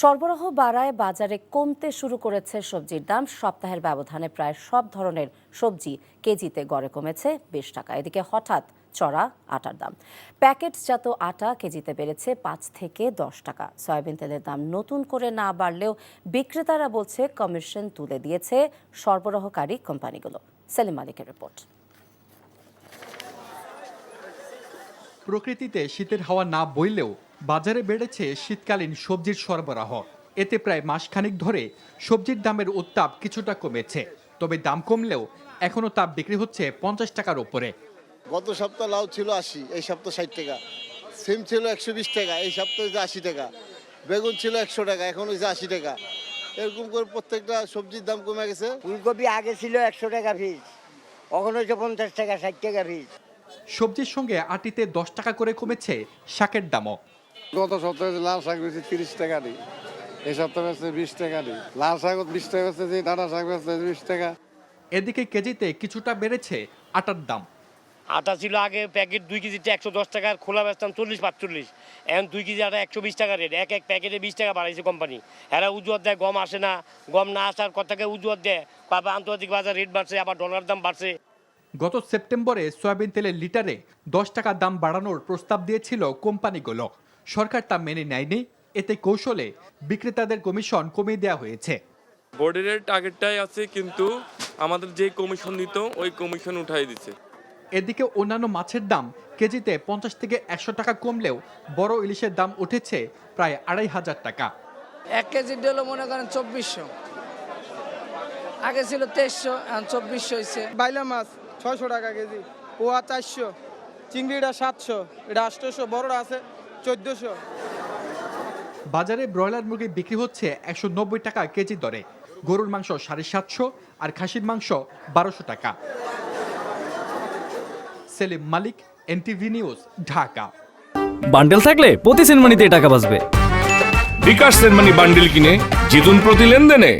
সরবরাহ বাড়ায় বাজারে কমতে শুরু করেছে সবজির দাম। সপ্তাহের ব্যবধানে প্রায় সব ধরনের সবজি কেজিতে গড়ে কমেছে বিশ টাকা। এদিকে হঠাৎ চড়া আটার দাম। প্যাকেটজাত আটা কেজিতে বেড়েছে পাঁচ থেকে দশ টাকা। সয়াবিন তেলের দাম নতুন করে না বাড়লেও বিক্রেতারা বলছে কমিশন তুলে দিয়েছে সরবরাহকারী কোম্পানিগুলো। সেলিম মালিকের রিপোর্ট। প্রকৃতিতে শীতের হাওয়া না বইলেও বাজারে বেড়েছে শীতকালীন সবজির সরবরাহ। এতে প্রায় মাসখানেক ধরে সবজির দামের উত্তাপ কিছুটা কমেছে তবে দাম কমলেও এখনও তাপ বিক্রি হচ্ছে পঞ্চাশ টাকার উপরে। গত সপ্তাহ লাউ ছিল আশি এই সপ্তাহ ষাট টাকা। সিম ছিল একশো বিশ টাকা এই সপ্তাহ হচ্ছে আশি টাকা। বেগুন ছিল একশো টাকা এখন হচ্ছে আশি টাকা। এরকম করে প্রত্যেকটা সবজির দাম কমে গেছে। ফুলকপি আগে ছিল একশো টাকা পিস এখন হচ্ছে পঞ্চাশ টাকা ষাট টাকা পিস। সবজির সঙ্গে আটিতে দশ টাকা করে কমেছে শাকের দামও। গত সপ্তাহে লাল শাক বেশি তিরিশ টাকা দিই এই সপ্তাহে বেচছে বিশ টাকা দিই। লাল শাক বিশ টাকা বেচতেছি ডাটা শাক বেচতে বিশ টাকা। এদিকে কেজিতে কিছুটা বেড়েছে আটার দাম। আটা ছিল আগে প্যাকেট দুই কেজিতে একশো দশ টাকার খোলা বেচতাম চল্লিশ পাঁচচল্লিশ। এখন দুই কেজি আটা একশো বিশ টাকা রেট। এক এক প্যাকেটে বিশ টাকা বাড়াইছে কোম্পানি। এরা উজুয়াত দেয় গম আসে না গম না আসার কথাকে উজুয়াত দেয়। বাবা আন্তর্জাতিক বাজার রেট বাড়ছে আবার ডলার দাম বাড়ছে। গত সেপ্টেম্বরে সয়াবিন তেলের লিটারে দশ টাকা দাম বাড়ানোর প্রস্তাব দিয়েছিল কোম্পানিগুলো। সরকার তা মেনে নেয়নি। এতে কৌশলে বিক্রেতাদের কমিশন কমিয়ে দেওয়া হয়েছে। বোর্ডের টার্গেটটাই আছে কিন্তু আমাদের যে কমিশন দিত ওই কমিশন উঠাই দিছে। এদিকে অন্যান্য মাছের দাম কেজিতে পঞ্চাশ থেকে একশো টাকা কমলেও বড় ইলিশের দাম উঠেছে প্রায় আড়াই হাজার টাকা। এক কেজি হলো মনে করেন চব্বিশশো। আগে ছিল তেইশশো এখন চব্বিশশো হয়েছে বাইলা মাছ ছয়শো টাকা কেজি পোয়া চারশো চিংড়িটা সাতশো এটা আটশোশো বড়টা আছে চোদ্দোশো। বাজারে ব্রয়লার মুরগি বিক্রি হচ্ছে একশো নব্বই টাকা কেজি দরে। গরুর মাংস সাড়ে সাতশো আর খাসির মাংস বারোশো টাকা। Selim Malik NTV news Dhaka. Bundle থাকলে প্রতি সেনমানিতে টাকা বাঁচবে। বিকাশ সেনমানি বান্ডিল কিনে জিতুন প্রতি লেনদেনে।